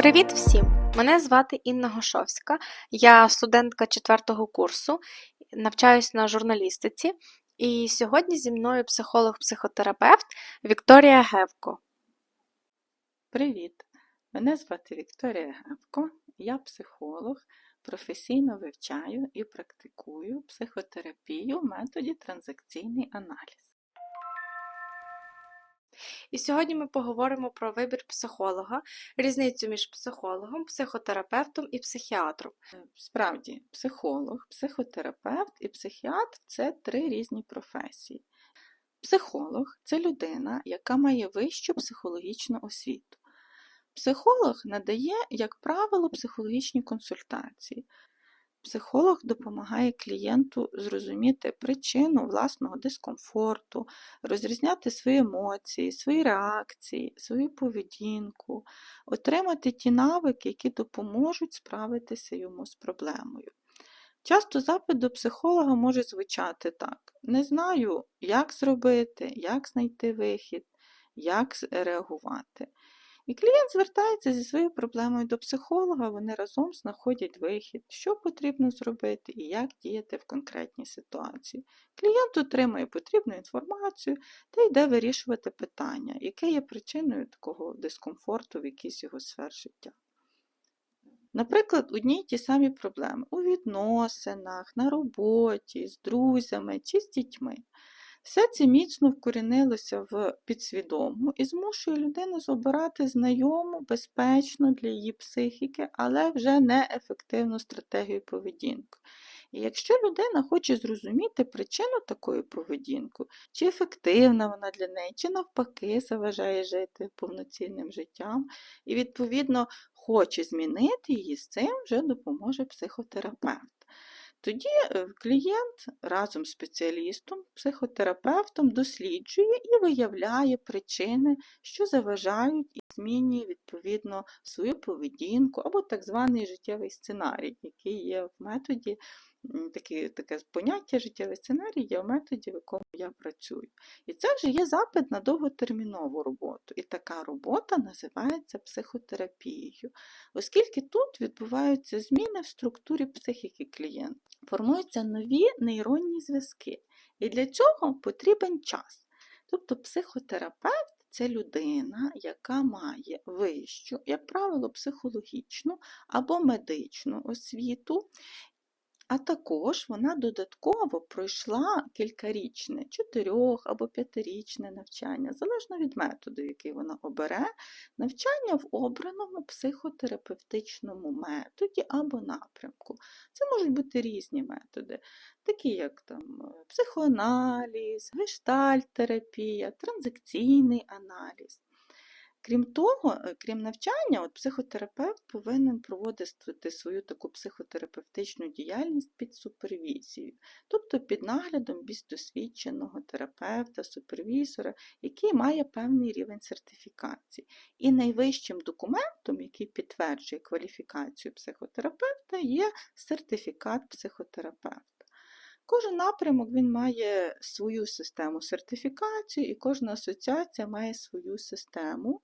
Привіт всім! Мене звати Інна Гошовська. Я студентка четвертого курсу, навчаюсь на журналістиці. І сьогодні зі мною психолог-психотерапевт Вікторія Гевко. Привіт! Мене звати Вікторія Гевко, я психолог, професійно вивчаю і практикую психотерапію в методі транзакційний аналіз. І сьогодні ми поговоримо про вибір психолога, різницю між психологом, психотерапевтом і психіатром. Е, Справді, психолог, психотерапевт і психіатр це три різні професії. Психолог це людина, яка має вищу психологічну освіту. Психолог надає, як правило, психологічні консультації. Психолог допомагає клієнту зрозуміти причину власного дискомфорту, розрізняти свої емоції, свої реакції, свою поведінку, отримати ті навики, які допоможуть справитися йому з проблемою. Часто запит до психолога може звучати так: не знаю, як зробити, як знайти вихід, як реагувати. І клієнт звертається зі своєю проблемою до психолога, вони разом знаходять вихід, що потрібно зробити і як діяти в конкретній ситуації. Клієнт отримує потрібну інформацію та йде вирішувати питання, яке є причиною такого дискомфорту в якійсь його сфер життя. Наприклад, одні й ті самі проблеми у відносинах, на роботі, з друзями чи з дітьми. Все це міцно вкорінилося в підсвідому і змушує людину обирати знайому, безпечну для її психіки, але вже неефективну стратегію поведінки. І якщо людина хоче зрозуміти причину такої поведінки, чи ефективна вона для неї, чи навпаки заважає жити повноцінним життям, і, відповідно, хоче змінити її, з цим вже допоможе психотерапевт. Тоді е, клієнт разом з спеціалістом, психотерапевтом досліджує і виявляє причини, що заважають і змінює відповідно свою поведінку або так званий життєвий сценарій, який є в методі таке, таке поняття життєвий сценарій є в методі, в якому я працюю. І це вже є запит на довготермінову роботу. І така робота називається психотерапією, оскільки тут відбуваються зміни в структурі психіки клієнта, формуються нові нейронні зв'язки. І для цього потрібен час. Тобто психотерапевт це людина, яка має вищу, як правило, психологічну або медичну освіту, а також вона додатково пройшла кількарічне, чотирьох або п'ятирічне навчання, залежно від методу, який вона обере, навчання в обраному психотерапевтичному методі або напрямку. Це можуть бути різні методи, такі як там, психоаналіз, гештальт-терапія, транзакційний аналіз. Крім того, е, крім навчання, от психотерапевт повинен проводити свою таку психотерапевтичну діяльність під супервізією, тобто під наглядом більш досвідченого терапевта, супервізора, який має певний рівень сертифікації. І найвищим документом, який підтверджує кваліфікацію психотерапевта, є сертифікат психотерапевта. Кожен напрямок він має свою систему сертифікації, і кожна асоціація має свою систему.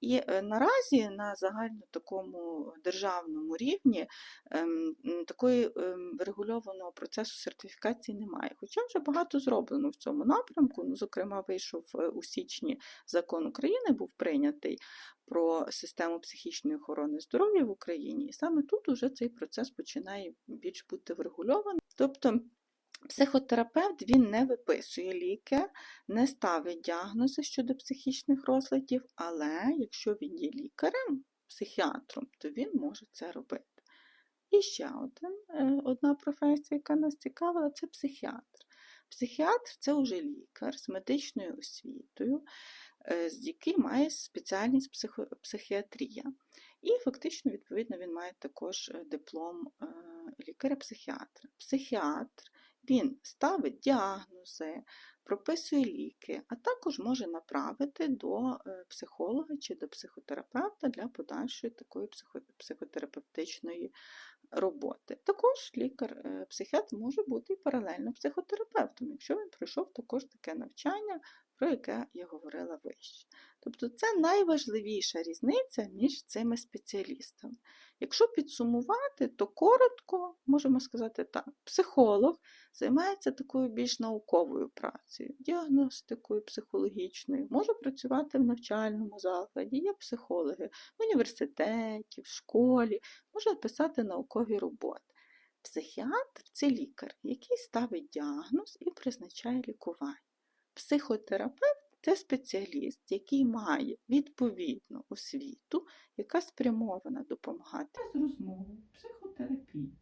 І е, наразі на загально такому державному рівні ем, такої ем, регульованого процесу сертифікації немає. Хоча вже багато зроблено в цьому напрямку. Ну, Зокрема, вийшов е, у січні закон України, був прийнятий про систему психічної охорони здоров'я в Україні. І саме тут уже цей процес починає більш бути врегульований. Тобто Психотерапевт він не виписує ліки, не ставить діагнози щодо психічних розладів, але якщо він є лікарем, психіатром, то він може це робити. І ще один, е, одна професія, яка нас цікавила, це психіатр. Психіатр це вже лікар з медичною освітою, е, який має спеціальність психо психіатрія. І фактично, відповідно, він має також е, диплом лікаря-психіатра. Психіатр він ставить діагнози, прописує ліки, а також може направити до е, психолога чи до психотерапевта для подальшої такої психотерапевтичної роботи. Також лікар-психіатр е, може бути і паралельно психотерапевтом, якщо він пройшов також таке навчання про яке я говорила вище. Тобто це найважливіша різниця між цими спеціалістами. Якщо підсумувати, то коротко можемо сказати так: психолог займається такою більш науковою працею, діагностикою психологічною, може працювати в навчальному закладі, є психологи в університеті, в школі, може писати наукові роботи. Психіатр це лікар, який ставить діагноз і призначає лікування. Психотерапевт це спеціаліст, який має відповідну освіту, яка спрямована допомагати з розмови, психотерапії.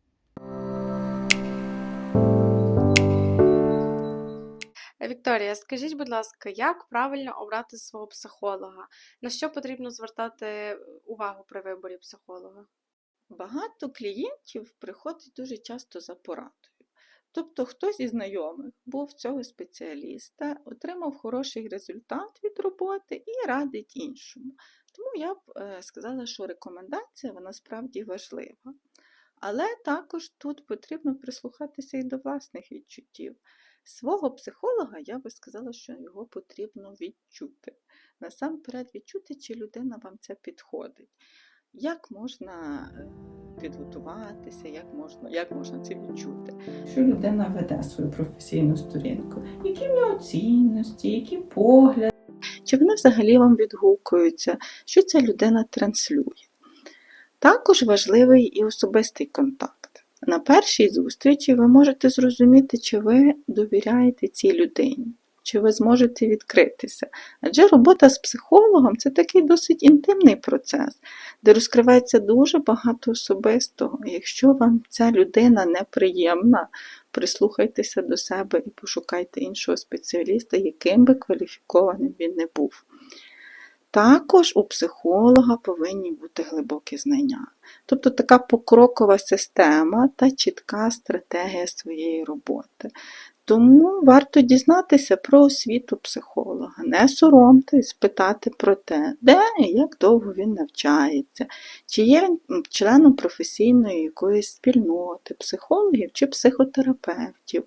Вікторія, скажіть, будь ласка, як правильно обрати свого психолога? На що потрібно звертати увагу при виборі психолога? Багато клієнтів приходить дуже часто за порадою. Тобто хтось із знайомих був цього спеціаліста, отримав хороший результат від роботи і радить іншому. Тому я б е, сказала, що рекомендація вона справді важлива. Але також тут потрібно прислухатися і до власних відчуттів. Свого психолога я би сказала, що його потрібно відчути. Насамперед відчути, чи людина вам це підходить. Як можна е, підготуватися, як можна, як можна це відчути? Що людина веде свою професійну сторінку, які в нього цінності, які погляди, чи вони взагалі вам відгукуються, що ця людина транслює. Також важливий і особистий контакт. На першій зустрічі ви можете зрозуміти, чи ви довіряєте цій людині, чи ви зможете відкритися. Адже робота з психологом це такий досить інтимний процес, де розкривається дуже багато особистого. Якщо вам ця людина неприємна, прислухайтеся до себе і пошукайте іншого спеціаліста, яким би кваліфікованим він не був. Також у психолога повинні бути глибокі знання, тобто така покрокова система та чітка стратегія своєї роботи. Тому варто дізнатися про освіту психолога, не соромтесь питати про те, де і як довго він навчається, чи є він членом професійної якоїсь спільноти, психологів чи психотерапевтів.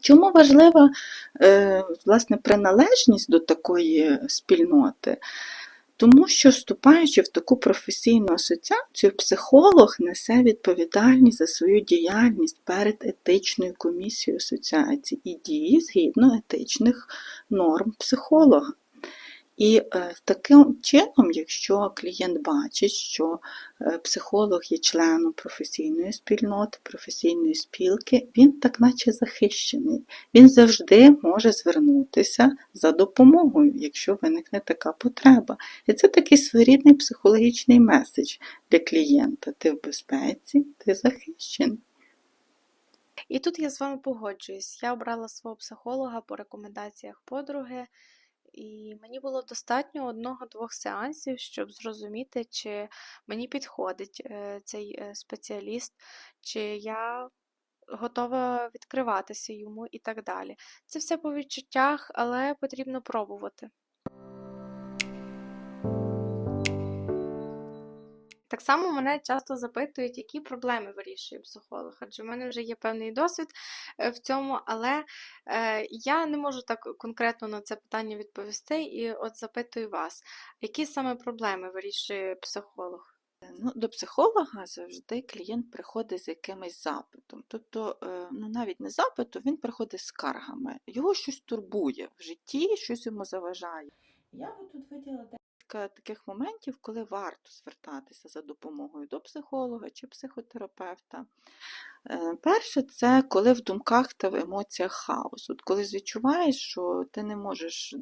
Чому важлива е, власне приналежність до такої спільноти? Тому що, вступаючи в таку професійну асоціацію, психолог несе відповідальність за свою діяльність перед етичною комісією асоціації і дії згідно етичних норм психолога. І е, таким чином, якщо клієнт бачить, що е, психолог є членом професійної спільноти, професійної спілки, він так наче захищений. Він завжди може звернутися за допомогою, якщо виникне така потреба. І це такий своєрідний психологічний меседж для клієнта. Ти в безпеці, ти захищений. І тут я з вами погоджуюсь. Я обрала свого психолога по рекомендаціях подруги, і мені було достатньо одного-двох сеансів, щоб зрозуміти, чи мені підходить е, цей е, спеціаліст, чи я готова відкриватися йому і так далі. Це все по відчуттях, але потрібно пробувати. Так само мене часто запитують, які проблеми вирішує психолог, адже в мене вже є певний досвід е, в цьому, але е, я не можу так конкретно на це питання відповісти. І от запитую вас, які саме проблеми вирішує психолог? Ну, до психолога завжди клієнт приходить з якимось запитом. Тобто, е, ну навіть не запитом, він приходить з скаргами. Його щось турбує в житті, щось йому заважає. Я би тут виділа декілька таких моментів, коли варто звертатися за допомогою до психолога чи психотерапевта. Е, Перше, це коли в думках та в емоціях хаос. От коли відчуваєш, що ти не можеш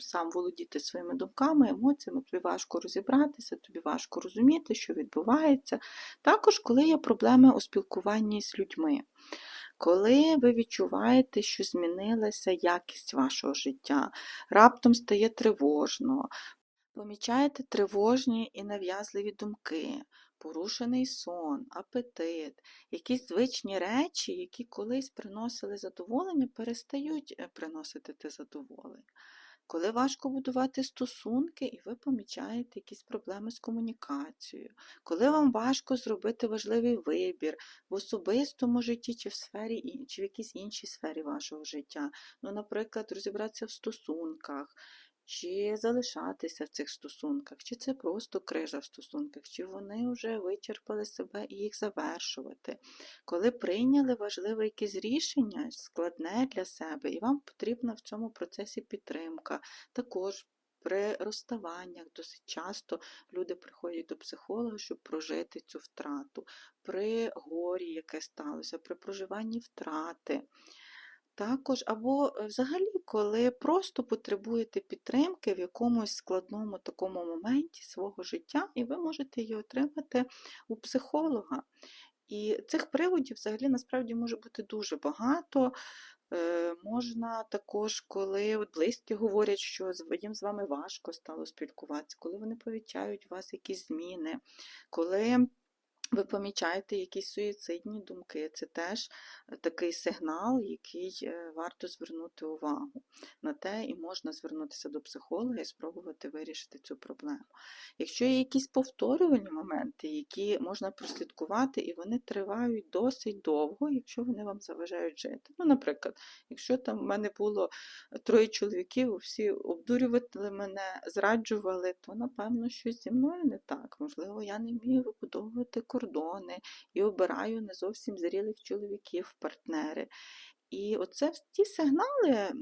сам володіти своїми думками, емоціями, тобі важко розібратися, тобі важко розуміти, що відбувається. Також, коли є проблеми у спілкуванні з людьми. Коли ви відчуваєте, що змінилася якість вашого життя, раптом стає тривожно, помічаєте тривожні і нав'язливі думки, порушений сон, апетит, якісь звичні речі, які колись приносили задоволення, перестають е, приносити те задоволення. коли важко будувати стосунки, і ви помічаєте якісь проблеми з комунікацією, коли вам важко зробити важливий вибір в особистому житті чи в сфері чи в якійсь іншій сфері вашого життя. Ну, наприклад, розібратися в стосунках. Чи залишатися в цих стосунках, чи це просто крижа в стосунках, чи вони вже вичерпали себе і їх завершувати. Коли прийняли важливе якесь рішення, складне для себе, і вам потрібна в цьому процесі підтримка. Також при розставаннях досить часто люди приходять до психолога, щоб прожити цю втрату, при горі, яке сталося, при проживанні втрати. Також, або е, взагалі, коли просто потребуєте підтримки в якомусь складному такому моменті свого життя, і ви можете її отримати у психолога. І цих приводів взагалі насправді може бути дуже багато. Е, Можна також, коли от близькі говорять, що їм з вами важко стало спілкуватися, коли вони помічають у вас якісь зміни, коли ви помічаєте якісь суїцидні думки, це теж е, такий сигнал, який е, варто звернути увагу на те, і можна звернутися до психолога і спробувати вирішити цю проблему. Якщо є якісь повторювальні моменти, які можна прослідкувати, і вони тривають досить довго, якщо вони вам заважають жити. Ну, наприклад, якщо там в мене було троє чоловіків, всі обдурювали мене, зраджували, то напевно щось зі мною не так. Можливо, я не вмію вибудовувати кордони і обираю не зовсім зрілих чоловіків, партнери. І оце ті сигнали,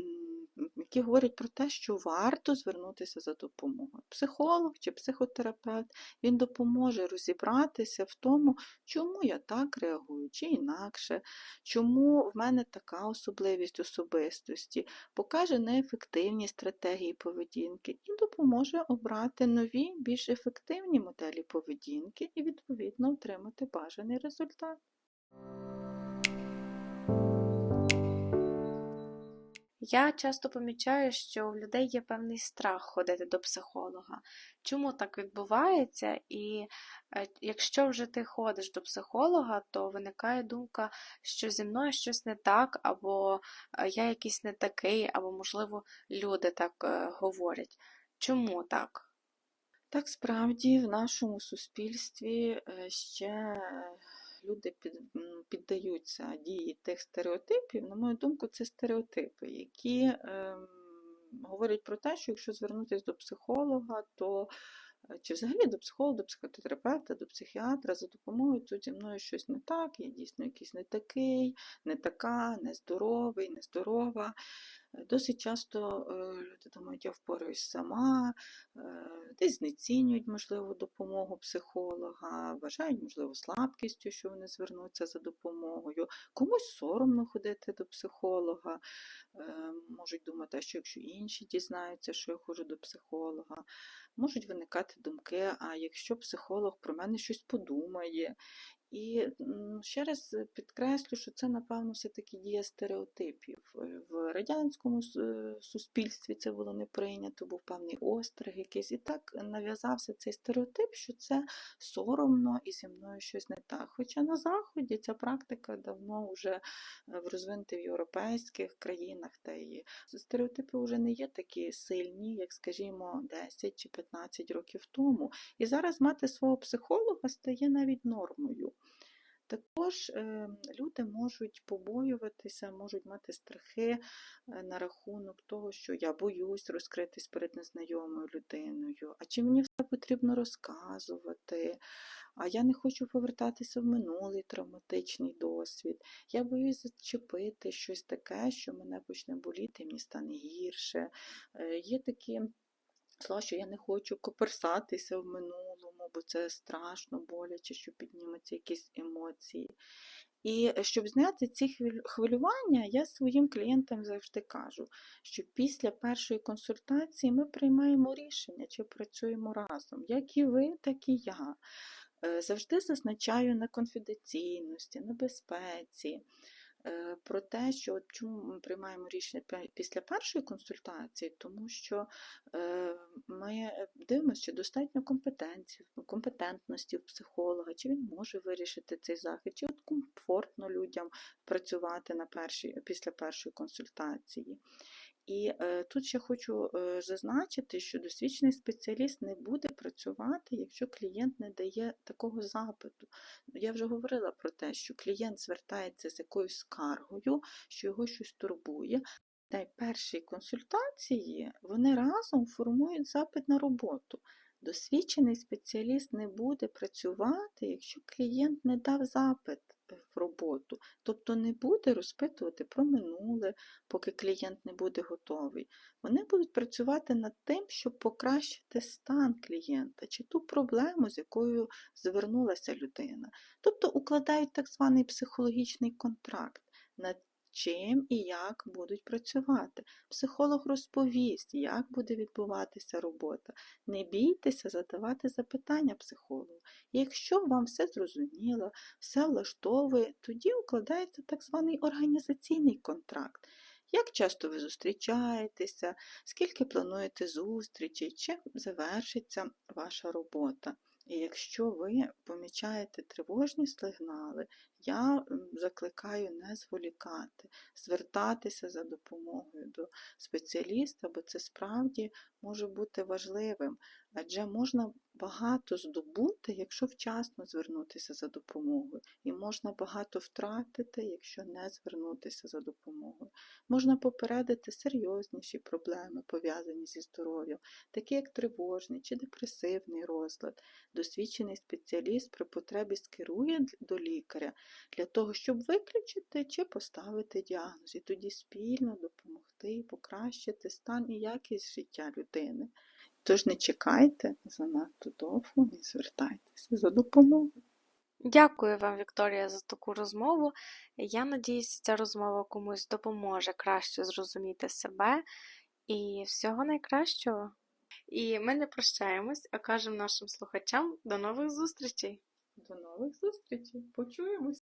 які говорять про те, що варто звернутися за допомогою. Психолог чи психотерапевт він допоможе розібратися в тому, чому я так реагую, чи інакше, чому в мене така особливість особистості, покаже неефективні стратегії поведінки і допоможе обрати нові, більш ефективні моделі поведінки і, відповідно, отримати бажаний результат. Я часто помічаю, що в людей є певний страх ходити до психолога. Чому так відбувається? І е, якщо вже ти ходиш до психолога, то виникає думка, що зі мною щось не так, або е, я якийсь не такий, або, можливо, люди так е, говорять. Чому так? Так, справді, в нашому суспільстві ще люди під, піддаються дії тих стереотипів. На мою думку, це стереотипи, які ем, говорять про те, що якщо звернутися до психолога, то чи взагалі до психолога, до психотерапевта, до психіатра за допомогою тут зі мною щось не так, я дійсно якийсь не такий, не така, нездоровий, нездорова. Е, Досить часто е, люди думають, я впораюсь сама, е, десь знецінюють, можливо, допомогу психолога, вважають, можливо, слабкістю, що вони звернуться за допомогою. Комусь соромно ходити до психолога, е, можуть думати, що якщо інші дізнаються, що я ходжу до психолога, можуть виникати думки, а якщо психолог про мене щось подумає. І ще раз підкреслю, що це, напевно, все-таки дія стереотипів. Е, В радянському е, суспільстві це було не прийнято, був певний остриг якийсь. І так нав'язався цей стереотип, що це соромно і зі мною щось не так. Хоча на Заході ця практика давно вже е, в розвинутих європейських країнах, та і стереотипи вже не є такі сильні, як, скажімо, 10 чи 15 років тому. І зараз мати свого психолога стає навіть нормою. Також е, люди можуть побоюватися, можуть мати страхи е, на рахунок того, що я боюсь розкритись перед незнайомою людиною, а чи мені все потрібно розказувати, а я не хочу повертатися в минулий травматичний досвід. Я боюсь зачепити щось таке, що мене почне боліти, мені стане гірше. Е, Є такі слова, що я не хочу коперсатися в минулому, бо це страшно, боляче, що підніметься якісь емоції. І щоб зняти ці хвилювання, я своїм клієнтам завжди кажу, що після першої консультації ми приймаємо рішення, чи працюємо разом, як і ви, так і я. Е, Завжди зазначаю на конфіденційності, на безпеці, е, про те, що от чому ми приймаємо рішення після першої консультації, тому що е, ми дивимося, чи достатньо компетенції, компетентності в психолога, чи він може вирішити цей захід, чи от комфортно людям працювати на першій, після першої консультації. І е, тут ще хочу е, зазначити, що досвідчений спеціаліст не буде працювати, якщо клієнт не дає такого запиту. Я вже говорила про те, що клієнт звертається з якоюсь скаргою, що його щось турбує. Та й перші консультації вони разом формують запит на роботу. Досвідчений спеціаліст не буде працювати, якщо клієнт не дав запит в роботу, тобто не буде розпитувати про минуле, поки клієнт не буде готовий. Вони будуть працювати над тим, щоб покращити стан клієнта чи ту проблему, з якою звернулася людина. Тобто укладають так званий психологічний контракт, над чим і як будуть працювати. Психолог розповість, як буде відбуватися робота. Не бійтеся задавати запитання психологу. Якщо вам все зрозуміло, все влаштовує, тоді укладається так званий організаційний контракт. Як часто ви зустрічаєтеся, скільки плануєте зустрічей, чим завершиться ваша робота? І якщо ви помічаєте тривожні сигнали, я закликаю не зволікати, звертатися за допомогою до спеціаліста, бо це справді може бути важливим, адже можна багато здобути, якщо вчасно звернутися за допомогою, і можна багато втратити, якщо не звернутися за допомогою. Можна попередити серйозніші проблеми, пов'язані зі здоров'ям, такі як тривожний чи депресивний розлад. Досвідчений спеціаліст при потребі скерує до лікаря для того, щоб виключити чи поставити діагноз, і тоді спільно допомогти покращити стан і якість життя людини. Тож не чекайте занадто довго і звертайтеся за допомогою. Дякую вам, Вікторія, за таку розмову. Я надіюся, ця розмова комусь допоможе краще зрозуміти себе і всього найкращого. І ми не прощаємось, а кажемо нашим слухачам до нових зустрічей! До нових зустрічей. Почуємось.